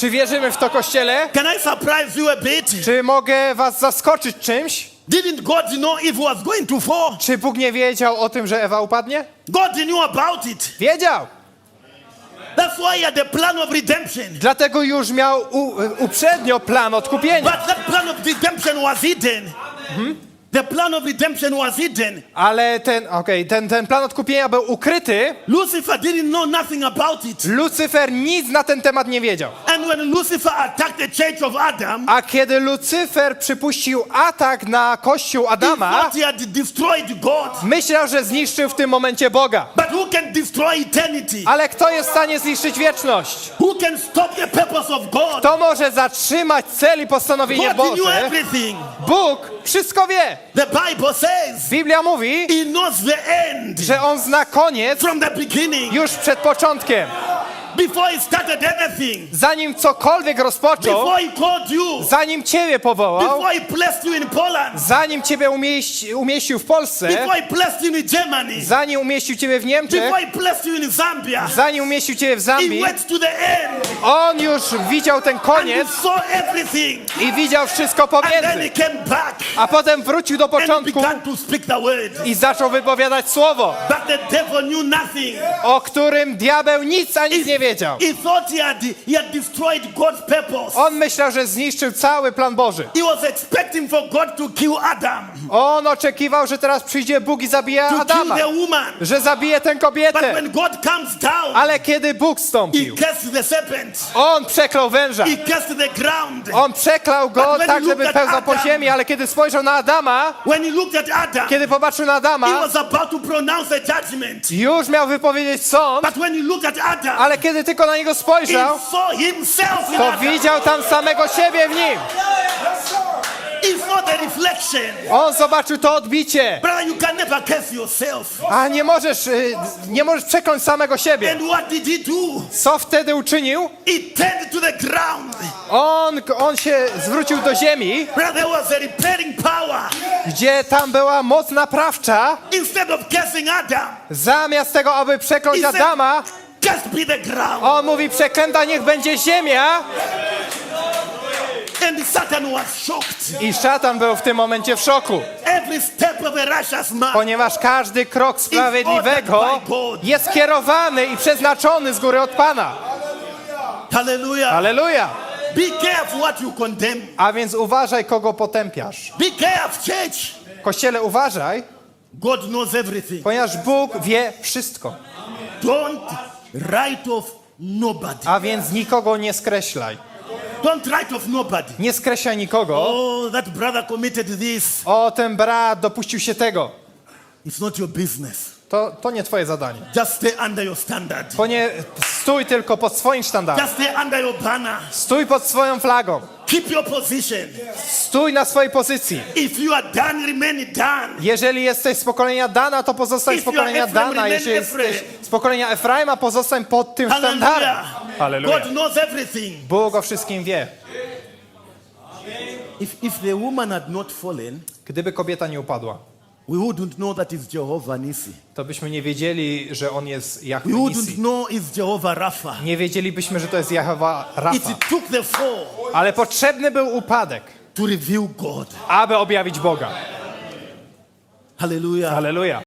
Czy wierzymy w to, Kościele? Can I surprise you a bit? Czy mogę was zaskoczyć czymś? Didn't God know Eve was going to fall? Czy Bóg nie wiedział o tym, że Ewa upadnie? God knew about it. Wiedział! That's why he had the plan of redemption. Dlatego już miał u, uprzednio plan odkupienia. But that plan of redemption was hidden. The plan of redemption was hidden. Ale ten, okej, ten, ten plan odkupienia był ukryty. Lucifer didn't know nothing about it. Lucyfer nic na ten temat nie wiedział. And when Lucifer attacked the church of Adam, A kiedy Lucyfer przypuścił atak na kościół Adama, thought he had destroyed God. myślał, że zniszczył w tym momencie Boga. But who can destroy eternity? Ale kto jest w stanie zniszczyć wieczność? Who can stop the purpose of God? Kto może zatrzymać cel i postanowienie Boże? everything. Bóg wszystko wie. The Bible says Biblia mówi, he knows the end że On zna koniec from the beginning. już przed początkiem. Before he started anything. Zanim cokolwiek rozpoczął, Before he called you. zanim Ciebie powołał, Before he blessed you in Poland. zanim Ciebie umieści, umieścił w Polsce, Before he blessed you in Germany. zanim umieścił Ciebie w Niemczech, Before he blessed you in Zambia. zanim umieścił Ciebie w He Zambii, went to the end. On już widział ten And he koniec saw everything. i widział wszystko And then he pomiędzy. came back. A potem wrócił do And he początku began to speak the word. i zaczął wypowiadać słowo, But the devil knew nothing. o którym diabeł nic a nic nie wiedział. He thought he had, he had destroyed God's purpose. On myślał, że zniszczył cały plan Boży. He was expecting for God to kill Adam, On oczekiwał, że teraz przyjdzie Bóg i zabije to kill Adama, the woman. że zabije tę But kobietę. when God comes down, Ale kiedy Bóg he stąpił, cursed the serpent. on przeklął węża. He cursed the ground. On przeklął go But tak, żeby pełzał po ziemi, ale kiedy spojrzał na Adama, When he looked at Adam, kiedy popatrzył na he Adama, was about to pronounce a judgment. już miał wypowiedzieć sąd, But when he looked at Adam, ale kiedy tylko na niego spojrzał, to widział tam samego siebie w nim. On zobaczył to odbicie. A nie możesz, y, nie możesz przekląć samego siebie. Co wtedy uczynił? On, on się zwrócił do ziemi, gdzie tam była moc naprawcza. Zamiast tego, aby przekląć Adama, cursed be the ground. on mówi, przeklęta niech będzie ziemia. And Satan was shocked. I szatan był w tym momencie w szoku, Every step of a righteous man ponieważ każdy krok sprawiedliwego jest kierowany i przeznaczony z góry od Pana. Hallelujah. Aleluja! Be careful what you condemn. A więc uważaj, kogo potępiasz. Be careful, church. Kościele, uważaj, God knows everything. ponieważ Bóg wie wszystko. Don't write off nobody. A więc nikogo nie skreślaj. Don't write off nobody. Nie skreślaj nikogo. Oh, that brother committed this. O, ten brat dopuścił się tego. It's not your business. To, to nie twoje zadanie. Just stay under your standard. Ponie, stój tylko pod swoim sztandarem. Just stay under your banner. Stój pod swoją flagą. Keep your position. Stój na swojej pozycji. If you are done, remain done. Jeżeli jesteś z pokolenia Dana, to pozostań z If pokolenia Ephraim, Dana. Jeśli jesteś z pokolenia Efraima, pozostań pod tym sztandarem. Hallelujah. Halleluja. God knows everything. Bóg o wszystkim wie. If, if the woman had not fallen, Gdyby kobieta nie upadła, we wouldn't know that is Jehovah Nisi. to byśmy nie wiedzieli, że on jest We Jahwe wouldn't Nisi. know it's Jehovah Rapha. Nie wiedzielibyśmy, że to jest Jahwe It Rafa. took the fall Ale potrzebny był upadek, to reveal God. aby objawić Boga. Hallelujah. Halleluja.